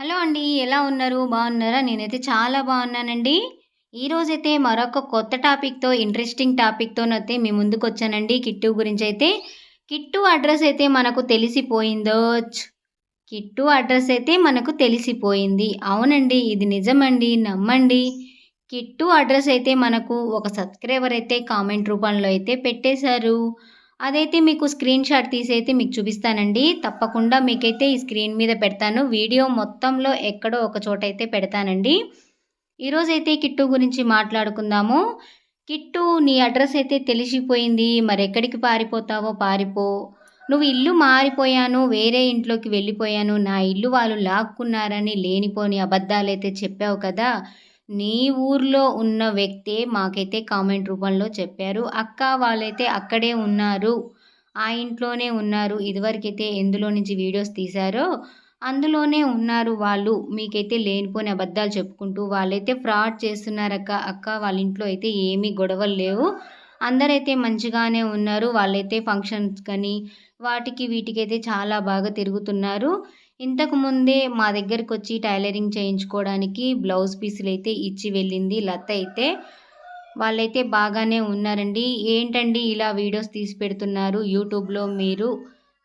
Hello అండి ఎలా ఉన్నారు? బాగున్నారా? నేనైతే చాలా బాగున్నానండి. ఈరోజైతే మరొక కొత్త టాపిక్తో ఇంట్రెస్టింగ్ టాపిక్తోనైతే మీ ముందుకు వచ్చానండి. కిట్టు గురించి అయితే. కిట్టు అడ్రస్ అయితే మనకు తెలిసిపోయిందో? కిట్టు అడ్రస్ అయితే మనకు తెలిసిపోయింది. అవునండి ఇది నిజమండి. నమ్మండి. కిట్టు అడ్రస్ అయితే మనకు ఒక సబ్స్క్రైబర్ అయితే కామెంట్ రూపంలో అయితే పెట్టేశారు. అదైతే మీకు స్క్రీన్ షాట్ తీసి అయితే మీకు చూపిస్తానండి. తప్పకుండా మీకైతే ఈ స్క్రీన్ మీద పెడతాను. వీడియో మొత్తంలో ఎక్కడో ఒక చోట అయితే పెడతానండి ఈరోజైతే కిట్టు గురించి మాట్లాడుకుందాము. కిట్టు నీ అడ్రస్ అయితే తెలిసిపోయింది. మరెక్కడికి పారిపోతావో పారిపో. నువ్వు ఇల్లు మారిపోయాను వేరే ఇంట్లోకి వెళ్ళిపోయాను. నా ఇల్లు వాళ్ళు లాక్కున్నారని లేనిపోని అబద్ధాలైతే చెప్పావు కదా. నీ ఊర్లో ఉన్న వ్యక్తే మాకైతే కామెంట్ రూపంలో చెప్పారు. అక్క వాళ్ళైతే అక్కడే ఉన్నారు. ఆ ఇంట్లోనే ఉన్నారు. ఇదివరకైతే ఎందులో నుంచి వీడియోస్ తీశారో అందులోనే ఉన్నారు వాళ్ళు. మీకైతే లేనిపోని అబద్ధాలు చెప్పుకుంటూ వాళ్ళైతే ఫ్రాడ్ చేస్తున్నారక్క. అక్క వాళ్ళ ఇంట్లో అయితే ఏమీ గొడవలు లేవు. అందరైతే మంచిగానే ఉన్నారు. వాళ్ళైతే ఫంక్షన్స్ కానీ వాటికి వీటికైతే చాలా బాగా తిరుగుతున్నారు. ఇంతకుముందే మా దగ్గరికి వచ్చి టైలరింగ్ చేయించుకోవడానికి బ్లౌజ్ పీసులు అయితే ఇచ్చి వెళ్ళింది లత అయితే. వాళ్ళైతే బాగానే ఉన్నారండి. ఏంటండి ఇలా వీడియోస్ తీసి పెడుతున్నారు? యూట్యూబ్లో మీరు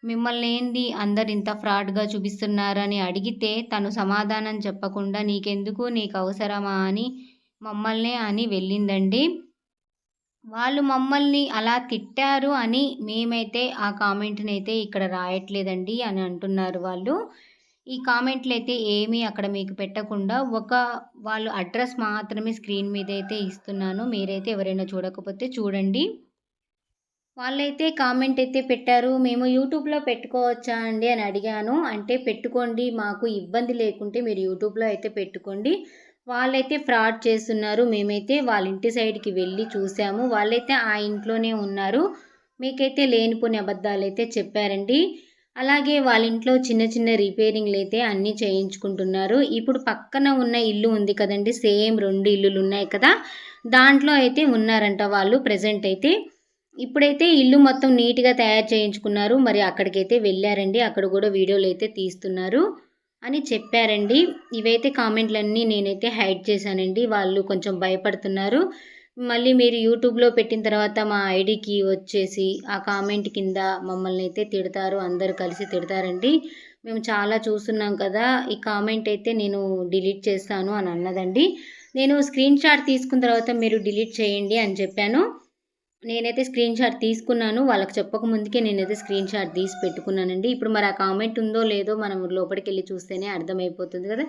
మిమ్మల్ని ఏంది అందరు ఇంత ఫ్రాడ్గా చూపిస్తున్నారని అడిగితే తను సమాధానం చెప్పకుండా నీకెందుకు నీకు అవసరమా అని మమ్మల్నే అని వెళ్ళిందండి. వాళ్ళు మమ్మల్ని అలా తిట్టారు అని మేమైతే ఆ కామెంట్ని అయితే ఇక్కడ రాయట్లేదండి అని అంటున్నారు వాళ్ళు. ఈ కామెంట్లు అయితే ఏమీ అక్కడ మీకు పెట్టకుండా ఒక వాళ్ళు అడ్రస్ మాత్రమే స్క్రీన్ మీద అయితే ఇస్తున్నాను. మీరైతే ఎవరైనా చూడకపోతే చూడండి. వాళ్ళైతే కామెంట్ అయితే పెట్టారు మేము యూట్యూబ్లో పెట్టుకోవచ్చా అండి అని అడిగాను. అంటే పెట్టుకోండి మాకు ఇబ్బంది లేకుంటే మీరు యూట్యూబ్లో అయితే పెట్టుకోండి. వాళ్ళైతే ఫ్రాడ్ చేస్తున్నారు. మేమైతే వాళ్ళ ఇంటి సైడ్కి వెళ్ళి చూసాము. వాళ్ళైతే ఆ ఇంట్లోనే ఉన్నారు. మీకైతే లేనిపోని అబద్ధాలు అయితే చెప్పారండి. అలాగే వాళ్ళ ఇంట్లో చిన్న చిన్న రిపేరింగ్లు అయితే అన్నీ చేయించుకుంటున్నారు. ఇప్పుడు పక్కన ఉన్న ఇల్లు ఉంది కదండి సేమ్ రెండు ఇల్లులు ఉన్నాయి కదా. దాంట్లో అయితే ఉన్నారంట వాళ్ళు ప్రజెంట్ అయితే. ఇప్పుడైతే ఇల్లు మొత్తం నీట్గా తయారు చేయించుకున్నారు. మరి అక్కడికైతే వెళ్ళారండి. అక్కడ కూడా వీడియోలు అయితే తీస్తున్నారు. అని చెప్పారండి. ఇవైతే కామెంట్లన్నీ నేనైతే హైడ్ చేశానండి. వాళ్ళు కొంచెం భయపడుతున్నారు. మళ్ళీ మీరు యూట్యూబ్లో పెట్టిన తర్వాత మా ఐడికి వచ్చేసి ఆ కామెంట్ కింద మమ్మల్ని అయితే తిడతారు. అందరు కలిసి తిడతారండి. మేము చాలా చూస్తున్నాం కదా ఈ కామెంట్ అయితే నేను డిలీట్ చేస్తాను అని అన్నదండి. నేను స్క్రీన్ షాట్ తీసుకున్న తర్వాత మీరు డిలీట్ చేయండి అని చెప్పాను. నేనైతే స్క్రీన్ షాట్ తీసుకున్నాను. వాళ్ళకి చెప్పక ముందుకే నేనైతే స్క్రీన్ షాట్ తీసి పెట్టుకున్నానండి. ఇప్పుడు మరి ఆ కామెంట్ ఉందో లేదో మనం లోపలికి వెళ్ళి చూస్తేనే అర్థమైపోతుంది కదా.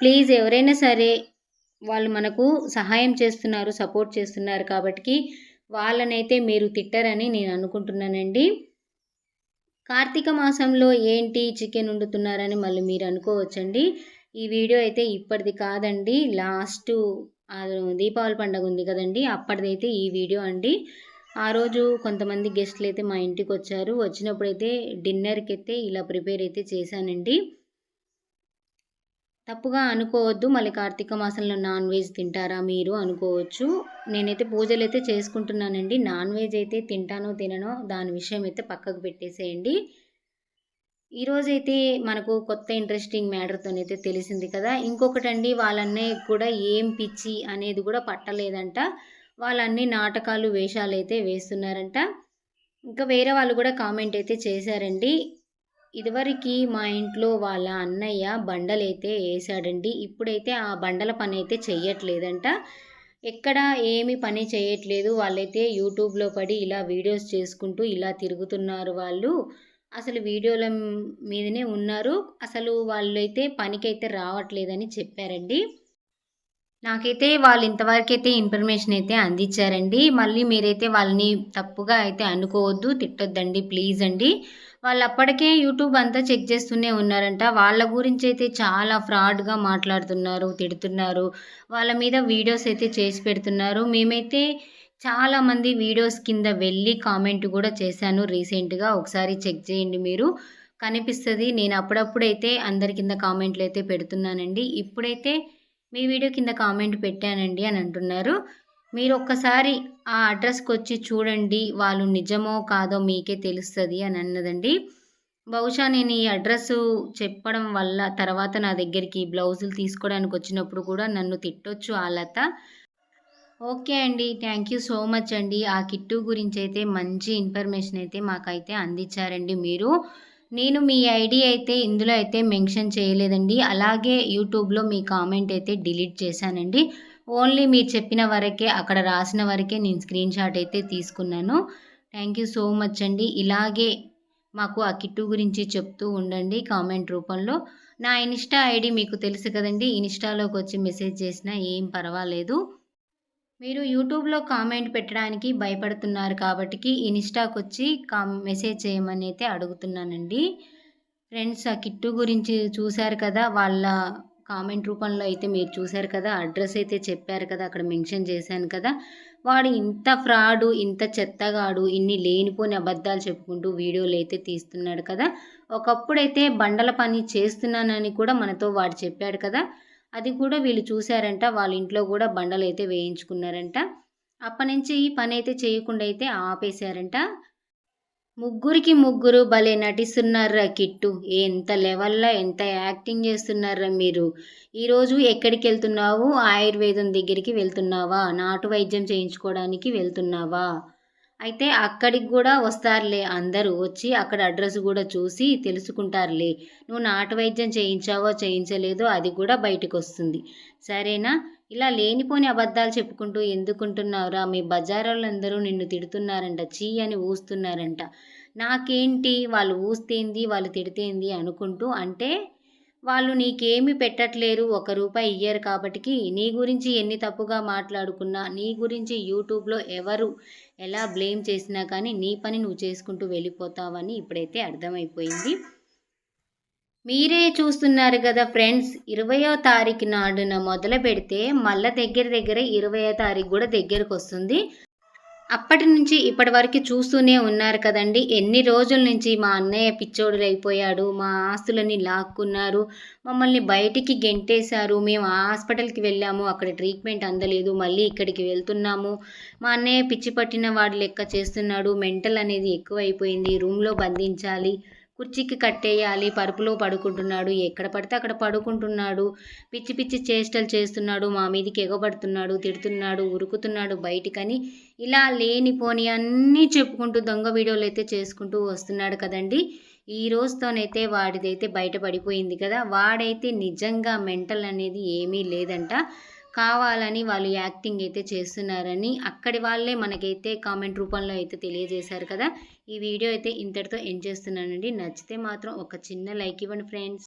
ప్లీజ్ ఎవరైనా సరే వాళ్ళు మనకు సహాయం చేస్తున్నారు సపోర్ట్ చేస్తున్నారు కాబట్టి వాళ్ళనైతే మీరు తిట్టరని నేను అనుకుంటున్నానండి. కార్తీక మాసంలో ఏంటి చికెన్ వండుతున్నారని మళ్ళీ మీరు అనుకోవచ్చండి. ఈ వీడియో అయితే ఇప్పటిది కాదండి. లాస్ట్ దీపావళి పండుగ ఉంది కదండి. అప్పటిదైతే ఈ వీడియో అండి. ఆ రోజు కొంతమంది గెస్ట్లు అయితే మా ఇంటికి వచ్చారు. వచ్చినప్పుడైతే డిన్నర్కి అయితే ఇలా ప్రిపేర్ అయితే చేశానండి. తప్పుగా అనుకోవద్దు. మళ్ళీ కార్తీక మాసంలో నాన్ వెజ్ తింటారా మీరు అనుకోవచ్చు. నేనైతే పూజలు అయితే చేసుకుంటున్నానండి. నాన్ వెజ్ అయితే తింటానో తిననో దాని విషయం అయితే పక్కకు పెట్టేసేయండి. ఈరోజైతే మనకు కొత్త ఇంట్రెస్టింగ్ మ్యాటర్తోనైతే తెలిసింది కదా. ఇంకొకటండి వాళ్ళన్నయ్య కూడా ఏం పిచ్చి అనేది కూడా పట్టలేదంట. వాళ్ళన్ని నాటకాలు వేషాలు అయితే వేస్తున్నారంట. ఇంకా వేరే వాళ్ళు కూడా కామెంట్ అయితే చేశారండి. ఇదివరకు మా ఇంట్లో వాళ్ళ అన్నయ్య బండలైతే వేసాడండి ఇప్పుడైతే ఆ బండల పని అయితే చెయ్యట్లేదంట. ఎక్కడ ఏమి పని చేయట్లేదు వాళ్ళైతే యూట్యూబ్లో పడి ఇలా వీడియోస్ చేసుకుంటూ ఇలా తిరుగుతున్నారు వాళ్ళు. అసలు వీడియోల మీదనే ఉన్నారు. అసలు వాళ్ళైతే పనికైతే రావట్లేదని చెప్పారండి. నాకైతే వాళ్ళు ఇంతవరకు అయితే ఇన్ఫర్మేషన్ అయితే అందించారండి. మళ్ళీ మీరైతే వాళ్ళని తప్పుగా అయితే అనుకోవద్దు తిట్టొద్దండి ప్లీజ్ అండి. వాళ్ళు అప్పటికే యూట్యూబ్ అంతా చెక్ చేస్తూనే ఉన్నారంట. వాళ్ళ గురించి అయితే చాలా ఫ్రాడ్గా మాట్లాడుతున్నారు తిడుతున్నారు. వాళ్ళ మీద వీడియోస్ అయితే చేసి పెడుతున్నారు. మేమైతే చాలామంది వీడియోస్ కింద వెళ్ళి కామెంట్ కూడా చేశాను రీసెంట్గా ఒకసారి చెక్ చేయండి మీరు. కనిపిస్తుంది. నేను అప్పుడప్పుడైతే అందరి కింద కామెంట్లు అయితే పెడుతున్నానండి. ఇప్పుడైతే మీ వీడియో కింద కామెంట్ పెట్టానండి అని అంటున్నారు. మీరు ఒక్కసారి ఆ అడ్రస్కి వచ్చి చూడండి వాళ్ళు నిజమో కాదో మీకే తెలుస్తుంది అని అన్నదండి. బహుశా నేను ఈ అడ్రస్సు చెప్పడం వల్ల తర్వాత నా దగ్గరికి బ్లౌజులు తీసుకోవడానికి వచ్చినప్పుడు కూడా నన్ను తిట్టొచ్చు ఆ లత. ఓకే అండి థ్యాంక్ యూ సో మచ్ అండి. ఆ కిట్టు గురించి అయితే మంచి ఇన్ఫర్మేషన్ అయితే మాకైతే అందించారండి మీరు. నేను మీ ఐడి అయితే ఇందులో అయితే మెన్షన్ చేయలేదండి. అలాగే యూట్యూబ్లో మీ కామెంట్ అయితే డిలీట్ చేశానండి. ఓన్లీ మీరు చెప్పిన వరకే అక్కడ రాసిన వరకే నేను స్క్రీన్ షాట్ అయితే తీసుకున్నాను. థ్యాంక్ యూ సో మచ్ అండి. ఇలాగే మాకు ఆ కిట్టు గురించి చెప్తూ ఉండండి కామెంట్ రూపంలో. నా ఇన్స్టా ఐడి మీకు తెలుసు కదండి. ఇన్స్టాలోకి వచ్చి మెసేజ్ చేసినా ఏం పర్వాలేదు. మీరు యూట్యూబ్లో కామెంట్ పెట్టడానికి భయపడుతున్నారు కాబట్టి ఇన్స్టాకి వచ్చి కా మెసేజ్ చేయమని అయితే అడుగుతున్నానండి. ఫ్రెండ్స్ ఆ కిట్టు గురించి చూశారు కదా వాళ్ళ కామెంట్ రూపంలో అయితే మీరు చూశారు కదా అడ్రస్ అయితే చెప్పారు కదా అక్కడ మెన్షన్ చేశాను కదా వాడు ఇంత ఫ్రాడు ఇంత చెత్తగాడు ఇన్ని లేనిపోని అబద్ధాలు చెప్పుకుంటూ వీడియోలు అయితే తీస్తున్నాడు కదా ఒకప్పుడైతే బండల పని చేస్తున్నానని కూడా మనతో వాడు చెప్పాడు కదా అది కూడా వీళ్ళు చూశారంట వాళ్ళ ఇంట్లో కూడా బండలు అయితే వేయించుకున్నారంట. అప్పటి నుంచి ఈ పని అయితే చేయకుండా అయితే ఆపేశారంట. ముగ్గురికి ముగ్గురు భలే నటిస్తున్నారా కిట్టు. ఎంత లెవెల్లో ఎంత యాక్టింగ్ చేస్తున్నారా మీరు. ఈరోజు ఎక్కడికి వెళ్తున్నావు? ఆయుర్వేదం దగ్గరికి వెళ్తున్నావా? నాటు వైద్యం చేయించుకోవడానికి వెళ్తున్నావా? అయితే అక్కడికి కూడా వస్తారులే. అందరూ వచ్చి అక్కడ అడ్రస్ కూడా చూసి తెలుసుకుంటారులే. నువ్వు నాటు వైద్యం చేయించావో చేయించలేదో అది కూడా బయటకు వస్తుంది సరేనా? ఇలా లేనిపోని అబద్ధాలు చెప్పుకుంటూ ఎందుకుంటున్నావురా? మీ బజారోళ్ళందరూ నిన్ను తిడుతున్నారంట చీ అని ఊస్తున్నారంట. నాకేంటి? వాళ్ళు ఊస్తేంది? వాళ్ళు తిడితేంది? అనుకుంటూ అంటే వాళ్ళు నీకేమి పెట్టట్లేరు ఒక రూపాయి ఇయ్యరు కాబట్టి నీ గురించి ఎన్ని తప్పుగా మాట్లాడుకున్నా నీ గురించి యూట్యూబ్లో ఎవరు ఎలా బ్లేమ్ చేసినా కానీ నీ పని నువ్వు చేసుకుంటూ వెళ్ళిపోతావని ఇప్పుడైతే అర్థమైపోయింది. మీరే చూస్తున్నారు కదా ఫ్రెండ్స్ ఇరవయో తారీఖు నాడున మొదలు పెడితే మళ్ళీ దగ్గర దగ్గర ఇరవయో తారీఖు కూడా దగ్గరకు వస్తుంది అప్పటి నుంచి ఇప్పటి వరకు చూస్తూనే ఉన్నారు కదండి. ఎన్ని రోజుల నుంచి మా అన్నయ్య పిచ్చోడు అయిపోయాడు. మా ఆస్తులని లాక్కున్నారు. మమ్మల్ని బయటికి గెంటేశారు. మేము హాస్పిటల్కి వెళ్ళాము. అక్కడ ట్రీట్మెంట్ అందలేదు. మళ్ళీ ఇక్కడికి వెళ్తున్నాము. మా అన్నయ్య పిచ్చి పట్టిన వాడు లెక్క చేస్తున్నాడు. మెంటల్ అనేది ఎక్కువైపోయింది. రూమ్లో బంధించాలి. కుర్చీకి కట్టేయాలి పరుపులో పడుకుంటున్నాడు. ఎక్కడ పడితే అక్కడ పడుకుంటున్నాడు. పిచ్చి పిచ్చి చేష్టలు చేస్తున్నాడు. మా మీదకి ఎగబడుతున్నాడు తిడుతున్నాడు ఉరుకుతున్నాడు బయటికని ఇలా లేనిపోని అన్నీ చెప్పుకుంటూ దొంగ వీడియోలు అయితే చేసుకుంటూ వస్తున్నాడు కదండి. ఈ రోజుతోనైతే వాడిదైతే బయటపడిపోయింది కదా. వాడైతే నిజంగా మెంటల్ అనేది ఏమీ లేదంట. కావాలని వాళ్ళు యాక్టింగ్ అయితే చేస్తున్నారని అక్కడి వాళ్ళే మనకైతే కామెంట్ రూపంలో అయితే తెలియజేశారు కదా. ఈ వీడియో అయితే ఇంతటితో ఎండ్ చేస్తున్నానండి. నచ్చితే మాత్రం ఒక చిన్న లైక్ ఇవ్వండి ఫ్రెండ్స్.